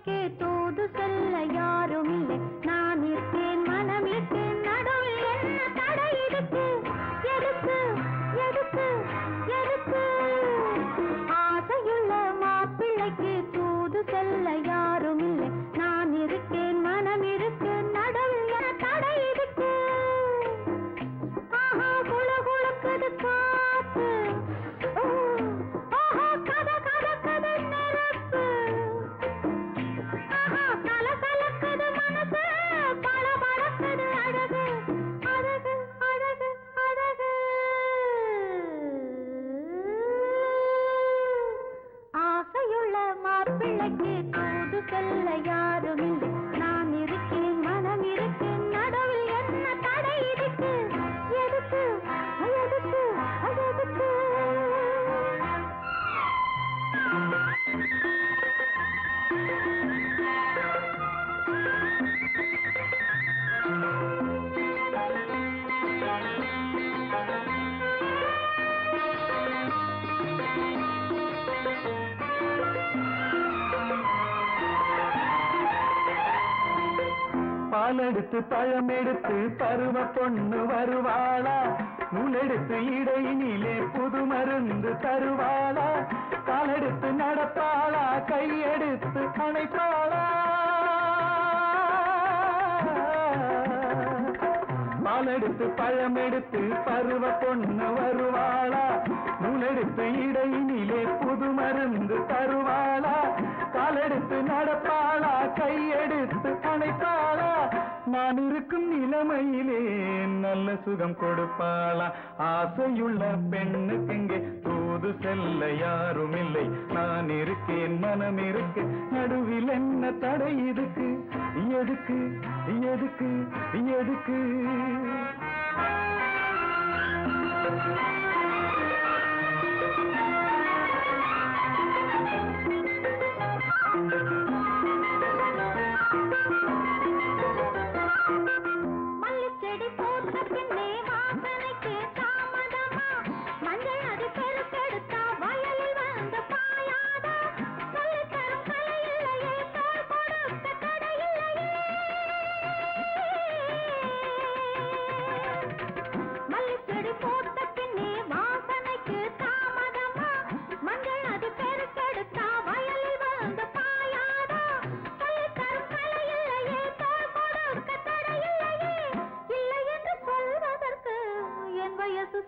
மாப்பிள்ளைக்கு தூது பாலெடுத்து பழம் எடுத்து பருவ பொண்ணு வருவாளா? நூலெடுத்து இடையினிலே புது மருந்து தருவாளா? காலெடுத்து நடப்பாளா? கையெடுத்து அணைப்பாளா பாலெடுத்து பழம் எடுத்து பருவ பொண்ணு வருவாளா? நூலெடுத்து இடையினிலே புது மருந்து தருவாளா? காலெடுத்து நடப்பாளா? கையெடுத்து அணைப்பாளா நான் இருக்கும் நிலைமையிலே நல்ல சுகம் கொடுப்பாளா? ஆசையுள்ள பெண்ணுக்கு இங்கே தூது செல்ல யாரும் இல்லை. நான் இருக்கேன் மனம் இருக்கு. நடுவில் என்ன தடை இதுக்கு? எதுக்கு? எதுக்கு? எதுக்கு?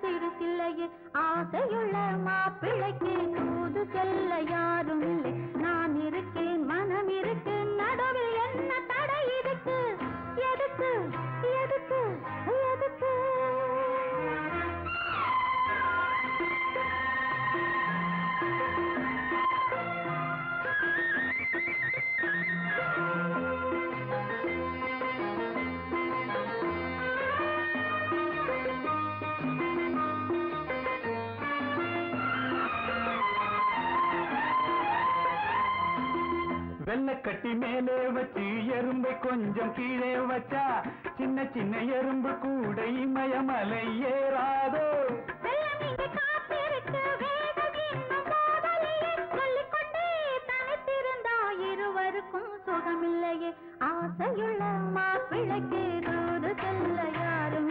சிறு சில்லையில் ஆசையுள்ள மாப்பிள்ளைக்கு தூது வெள்ளக்கட்டி மேலே வச்சு எறும்பை கொஞ்சம் கீழே வச்சா சின்ன சின்ன எறும்பு கூட இமயமலை ஏறாதோ. இருவருக்கும் சுகமில்லையே. ஆசையுள்ள மாப்பிள்ளைக்கு தூது சொல்ல யாரும்